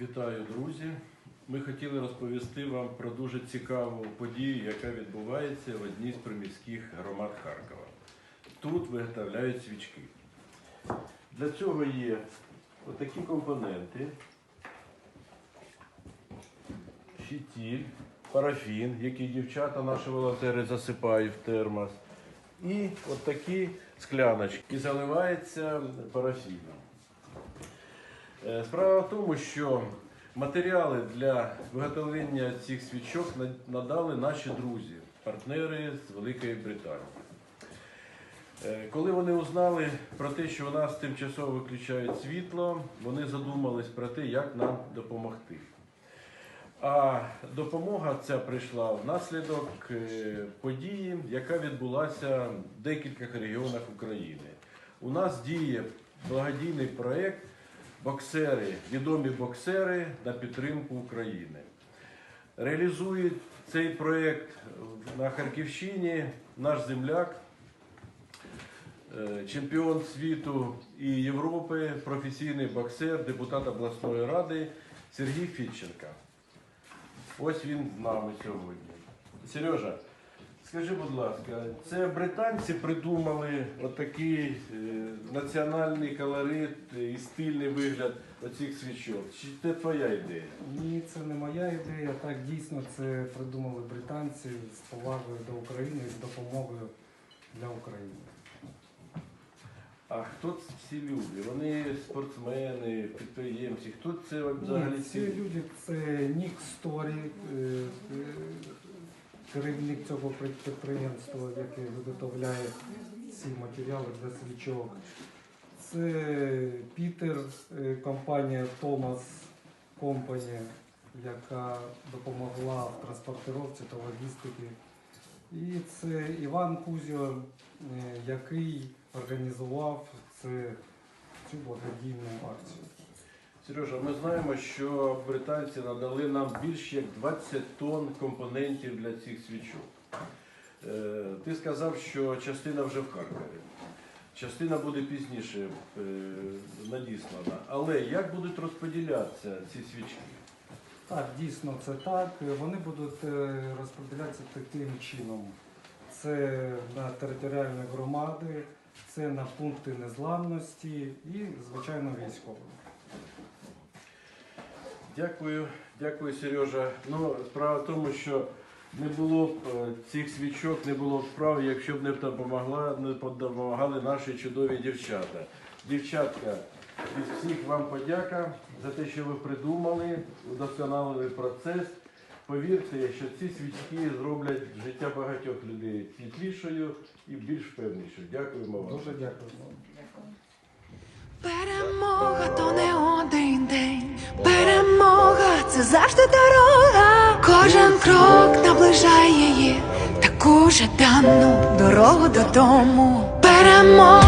Вітаю, друзі! Ми хотіли розповісти вам про дуже цікаву подію, яка відбувається в одній з приміських громад Харкова. Тут виготовляють свічки. Для цього є отакі компоненти: фітіль, парафін, який дівчата, наші волонтери, засипають в термос. І от такі скляночки. І заливається парафіном. Е, Справа в тому, що матеріали для виготовлення цих свічок надали наші друзі, партнери з Великої Британії. Е, Коли вони узнали про те, що у нас тимчасово виключають світло, вони задумались про те, як нам допомогти. А допомога ця прийшла внаслідок е, події, яка відбулася в декількох регіонах України. У нас діє благодійний проєкт боксери, відомі боксери на підтримку України. Реалізує цей проєкт на Харківщині наш земляк, е, чемпіон світу і Європи, професійний боксер, депутат обласної ради Сергій Фітченка. Ось він з нами сьогодні. Сережа, скажи, будь ласка, це британці придумали отакий е, національний колорит і стильний вигляд оцих свічок? Чи це твоя ідея? Ні, це не моя ідея. Так дійсно це придумали британці з повагою до України і з допомогою для України. А хто ц- ці люди? Вони спортсмени, підприємці. Хто це взагалі Ні, ці люди це Нік Сторі, е, е, керівник цього підприємства, яке виготовляє ці матеріали для свічок. Це Пітер, е, компанія Thomas Company, яка допомогла в транспортировці та логістиці. І це Іван Кузьо, е, який організував це, цю благодійну акцію. Сережа, ми знаємо, що британці надали нам більш як 20 тонн компонентів для цих свічок. Е, Ти сказав, що частина вже в Харкові. Частина буде пізніше е, надіслана. Але як будуть розподілятися ці свічки? Так, дійсно це так. Вони будуть е, розподілятися таким чином. Це на територіальні громади, це на пункти незламності і, звичайно, військові. Дякую, дякую, Сережа. Ну, справа в тому, що не було б е, цих свічок, не було б справ, якщо б не допомогла, не допомагали наші чудові дівчата. Дівчатка, із всіх вам подяка за те, що ви придумали, удосконалили процес. Повірте, що ці свічки зроблять життя багатьох людей світлішою і більш впевнішою. Дякуємо вам. Дуже дякую. Перемога то не один день. Це завжди дорога. Кожен крок наближає її, таку жадану дорогу додому. Перемога